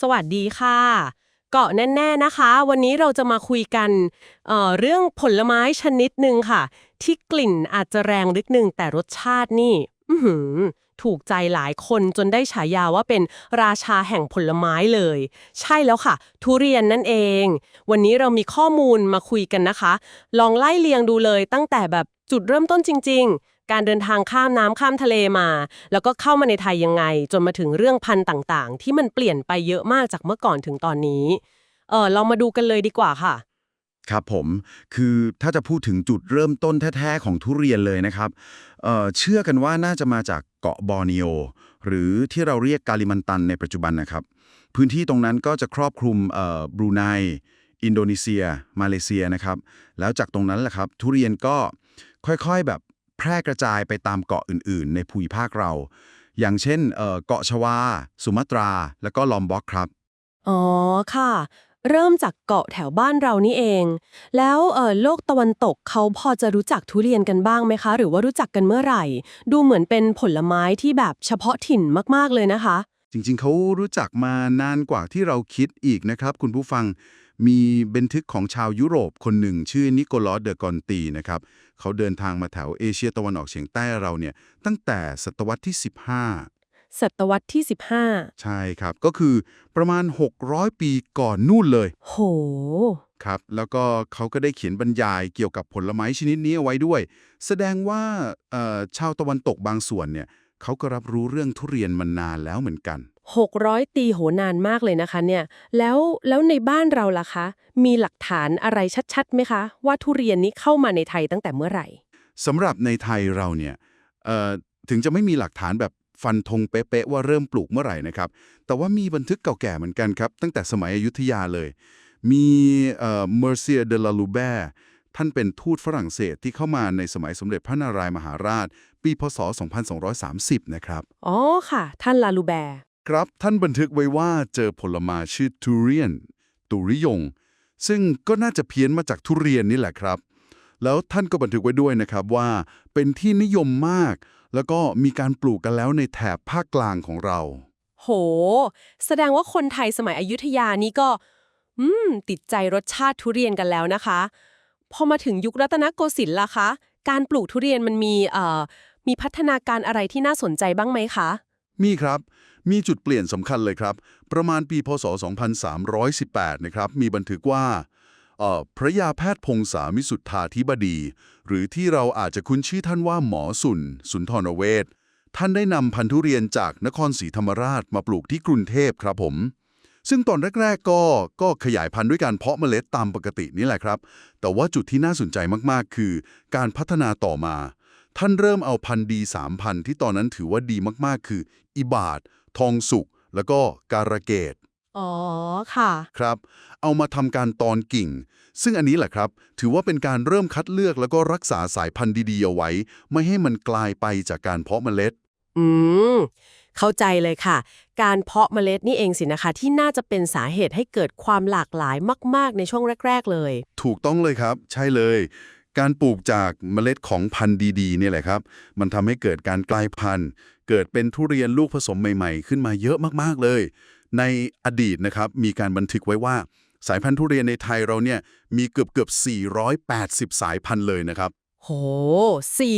สวัสดีค่ะ เกาะแน่ๆนะคะ วันนี้เราจะมาคุยกันเอ่อเรื่องผลไม้ชนิดหนึ่งค่ะ ที่กลิ่นอาจจะแรงนิดนึงแต่รสชาตินี่ถูกใจหลายคนจนได้ฉายาว่าเป็นราชาแห่งผลไม้เลย ใช่แล้วค่ะ ทุเรียนนั่นเอง วันนี้เรามีข้อมูลมาคุยกันนะคะ ลองไล่เลียงดูเลยตั้งแต่แบบจุดเริ่มต้นจริง ๆ การเดินทางข้ามน้ำข้ามทะเลมา แล้วก็เข้ามาในไทยยังไง จนมาถึงเรื่องพันธุ์ต่างๆ ที่มันเปลี่ยนไปเยอะมากจากเมื่อก่อนถึงตอนนี้เออเรามาดูกันเลยดีกว่าค่ะ ครับผมคือถ้าจะพูดถึงจุดเริ่มต้นแท้ๆของทุเรียนเลยนะครับเออเชื่อกันว่าน่าจะมาจากเกาะบอร์เนีโอหรือที่เราเรียกกาลิมันตันในปัจจุบันนะครับ พื้นที่ตรงนั้นก็จะครอบคลุมเอ่อบรูไนอินโดนีเซีย มาเลเซียนะครับ แล้วจากตรงนั้นแหละครับ ทุเรียนก็ค่อยๆแบบ พร่กระจายไปตามเกาะอื่น ๆ ในภูมิภาคเรา อย่างเช่นเอ่อเกาะชวา สุมาตรา แล้วก็ลอมบ็อกครับ อ๋อค่ะ เริ่มจากเกาะแถวบ้านเรานี่เอง แล้วเออโลกตะวันตกเขาพอจะรู้จักทุเรียนกันบ้างไหมคะ หรือว่ารู้จักกันเมื่อไหร่ ดูเหมือนเป็นผลไม้ที่แบบเฉพาะถิ่นมากๆเลยนะคะ จริงๆเขารู้จักมานานกว่าที่เราคิดอีกนะครับ คุณผู้ฟัง มีบันทึกของชาวยุโรปคนหนึ่งชื่อนิโคลัสเดอกอนตีนะครับเขาเดินทางมาแถวเอเชียตะวันออกเฉียงใต้เราเนี่ยตั้งแต่ศตวรรษที่ 15 ศตวรรษที่ใช่ครับ ก็คือประมาณ 600 ปีก่อนนู่นเลย15โหครับแล้วก็เขาก็ได้เขียนบรรยายเกี่ยวกับผลไม้ชนิดนี้เอาไว้ด้วย แสดงว่าเอ่อชาวตะวันตกบางส่วนเนี่ย เขาก็รับรู้เรื่องทุเรียนมานานแล้วเหมือนกัน 600 ตีโหนานมากเลยนะคะเนี่ย แล้วแล้วในบ้านเราล่ะคะ มีหลักฐานอะไรชัดๆไหมคะ ว่าทุเรียนนี้เข้ามาในไทยตั้งแต่เมื่อไหร่สำหรับในไทยเราเนี่ยเอ่อถึงจะไม่มีหลักฐานแบบฟันธงเป๊ะๆว่าเริ่มปลูกเมื่อไหร่นะครับ แต่ว่ามีบันทึกเก่าแก่เหมือนกันครับ ตั้งแต่สมัยอยุธยาเลย มีเอ่อเมอร์เซียเดลาลูเบร์ท่านเป็นทูตฝรั่งเศสที่เข้ามาในสมัยสมเด็จพระนารายมหาราช ปีพศ 2230 นะครับ อ๋อค่ะ ท่านลาลูแบร์ ครับท่านบันทึกไว้ว่าเจอผลไม้ชื่อทุเรียนตุริยง ซึ่งก็น่าจะเพี้ยนมาจากทุเรียนนี่แหละครับ แล้วท่านก็บันทึกไว้ด้วยนะครับว่าเป็นที่นิยมมาก แล้วก็มีการปลูกกันแล้วในแถบภาคกลางของเรา โห แสดงว่าคนไทยสมัยอยุธยานี่ก็ อืม ติดใจรสชาติทุเรียนกันแล้วนะคะ พอมาถึงยุครัตนโกสินทร์ล่ะคะ การปลูกทุเรียนมันมีเอ่อ มีพัฒนาการอะไรที่น่าสนใจบ้างไหมคะ มีครับ มีจุดเปลี่ยนสำคัญเลยครับ ประมาณปีพศ 2318 นะครับ มีบันทึกว่าพระยาแพทย์พงษามิสุทธาธิบดี หรือที่เราอาจจะคุ้นชื่อท่านว่าหมอสุน สุนทรเวชท่านได้นำพันธุเรียนจากนครศรีธรรมราชมาปลูกที่กรุงเทพครับผม ซึ่งตอนแรก ๆ ก็ก็ขยายพันธุ์ด้วยการเพาะเมล็ดตามปกตินี่แหละครับ แต่ว่าจุดที่น่าสนใจมากๆ คือ การพัฒนาต่อมา ท่านเริ่มเอาพันธุ์ดีสามพันธุ์ที่ตอนนั้นถือว่าดีมากๆ คือ อิบาดทองสุก แล้วก็การะเกดอ๋อ ค่ะ ครับ เอามาทำการตอนกิ่ง ซึ่งอันนี้แหละครับ ถือว่าเป็นการเริ่มคัดเลือกแล้วก็รักษาสายพันธุ์ดีๆเอาไว้ ไม่ให้มันกลายไปจากการเพาะเมล็ด อืม เข้าใจเลยค่ะ การเพาะเมล็ดนี่เองสินะคะ ที่น่าจะเป็นสาเหตุให้เกิดความหลากหลายมาก ๆ ในช่วงแรก ๆ เลย ถูกต้องเลยครับ ใช่เลย การปลูกจากเมล็ดของพันธุ์ดีๆเนี่ยแหละครับ มันทำให้เกิดการกลายพันธุ์ เกิดเป็นทุเรียนลูกผสมใหม่ๆ ขึ้นมาเยอะมากๆเลย ในอดีตนะครับมีการบันทึกไว้ว่า สายพันธุ์ทุเรียนในไทยเราเนี่ยมีเกือบเกือบๆ480 สายพันธุ์เลยนะครับ โห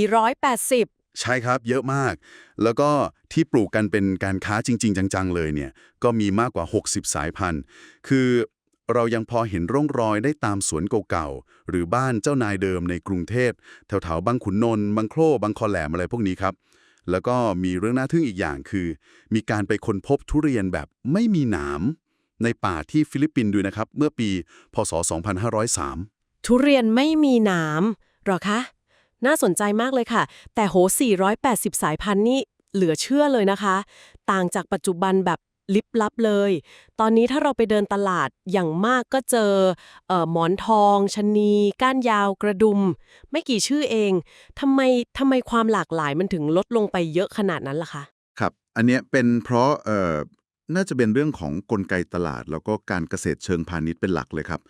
480ใช่ครับเยอะมาก แล้วก็ที่ปลูกกันเป็นการค้าจริง ๆ จัง ๆ เลยเนี่ย ก็มีมากกว่า 60 สายพันธุ์ คือ เรายังพอเห็นร่องรอยได้ตามสวนเก่าๆ หรือบ้านเจ้านายเดิมในกรุงเทพ แถวๆบางขุนนนท์บางโคร่บางคอแหลมอะไรพวกนี้ครับ แล้วก็มีเรื่องน่าทึ่งอีกอย่างคือ มีการไปค้นพบทุเรียนแบบไม่มีหนาม ในป่าที่ฟิลิปปินส์ด้วยนะครับ เมื่อปี พศ 2503 ทุเรียนไม่มีหนามหรอคะ น่าสนใจมากเลยค่ะ แต่โห 480 สายพันธุ์นี่เหลือเชื่อเลยนะคะ ต่างจากปัจจุบันแบบ ลิบลับเลย ตอนนี้ถ้าเราไปเดินตลาดอย่างมากก็เจอเออหมอนทองชะนีก้านยาวกระดุม ไม่กี่ชื่อเองทำไมทำไมความหลากหลายมันถึงลดลงไปเยอะขนาดนั้นล่ะคะ ครับ อันเนี้ยเป็นเพราะเอ่อน่าจะเป็นเรื่องของกลไกตลาด แล้วก็การเกษตรเชิงพาณิชย์เป็นหลักเลยครับ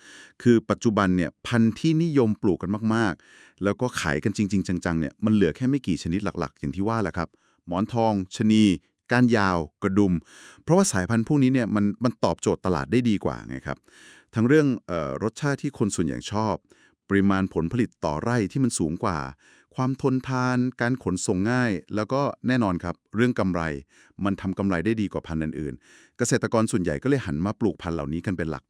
คือปัจจุบันเนี่ยพันธุ์ที่นิยมปลูกกันมากๆ แล้วก็ขายกันจริง ๆ จังๆเนี่ยมันเหลือแค่ไม่กี่ชนิดหลักๆ อย่างที่ว่าแหละครับ หมอนทองชะนี ก้านยาวกระดุม เพราะว่าสายพันธุ์พวกนี้เนี่ยมันมันตอบโจทย์ตลาดได้ดีกว่าไงครับทั้งเรื่องออรสชาติที่คนส่วนใหญ่ชอบ ปริมาณผลผลิตต่อไร่ที่มันสูงกว่า ความทนทาน การขนส่งง่าย แล้วก็แน่นอนครับ เรื่องกำไร มันทำกำไรได้ดีกว่าพันธุ์อื่นๆ เกษตรกรส่วนใหญ่ก็เลยหันมาปลูกพันธุ์เหล่านี้กันเป็นหลัก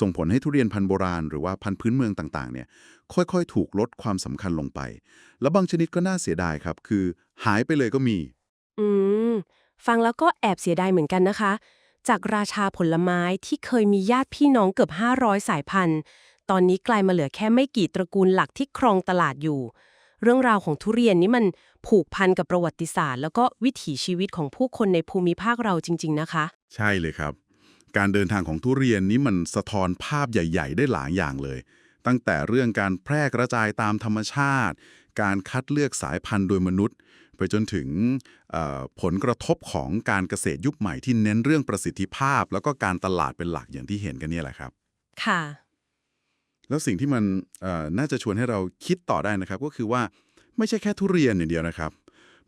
ส่งผลให้ทุเรียนพันธุ์โบราณหรือว่าพันธุ์พื้นเมืองต่างๆเนี่ยค่อยๆ ถูกลดความสำคัญลงไป แล้วบางชนิดก็น่าเสียดายครับ คือ หายไปเลยก็มี อืม ฟังแล้วก็แอบเสียดายเหมือนกันนะคะ จากราชาผลไม้ที่เคยมีญาติพี่น้องเกือบ 500 สายพันธุ์ ตอนนี้กลายมาเหลือแค่ไม่กี่ตระกูลหลักที่ครองตลาดอยู่ เรื่องราวของทุเรียนนี่มันผูกพันกับประวัติศาสตร์ แล้วก็วิถีชีวิตของผู้คนในภูมิภาคเราจริง ๆ นะคะ ใช่เลยครับ การเดินทางของทุเรียนนี้มันสะท้อนภาพใหญ่ ๆ ได้หลายอย่างเลย ตั้งแต่เรื่องการแพร่กระจายตามธรรมชาติ การคัดเลือกสายพันธุ์โดยมนุษย์ ไปจนถึงเอ่อผลกระทบของการเกษตรยุคใหม่ที่เน้นเรื่องประสิทธิภาพ แล้วก็การตลาดเป็นหลักอย่างที่เห็นกันเนี่ยแหละครับ ค่ะ แล้วสิ่งที่มันเอ่อน่าจะชวนให้เราคิดต่อได้นะครับ ก็คือว่าไม่ใช่แค่ทุเรียนอย่างเดียวนะครับ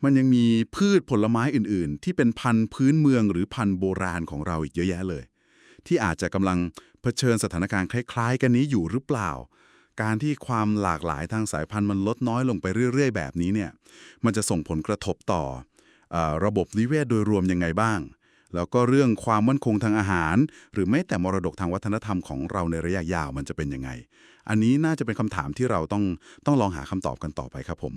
มันยังมีพืชผลไม้อื่น ๆ ที่เป็นพันธุ์พื้นเมืองหรือพันธุ์โบราณของเราอีกเยอะแยะเลย ที่อาจจะกำลังเผชิญสถานการณ์คล้าย ๆ กันนี้อยู่หรือเปล่า การที่ความหลากหลายทางสายพันธุ์มันลดน้อยลงไปเรื่อย ๆ แบบนี้เนี่ย มันจะส่งผลกระทบต่อออระบบนิเวศโดยรวมยังไงบ้าง แล้วก็เรื่องความมั่นคงทางอาหาร หรือแม้แต่มรดกทางวัฒนธรรมของเราในระยะยาวมันจะเป็นยังไง อันนี้น่าจะเป็นคำถามที่เราต้องต้องลองหาคำตอบกันต่อไปครับผม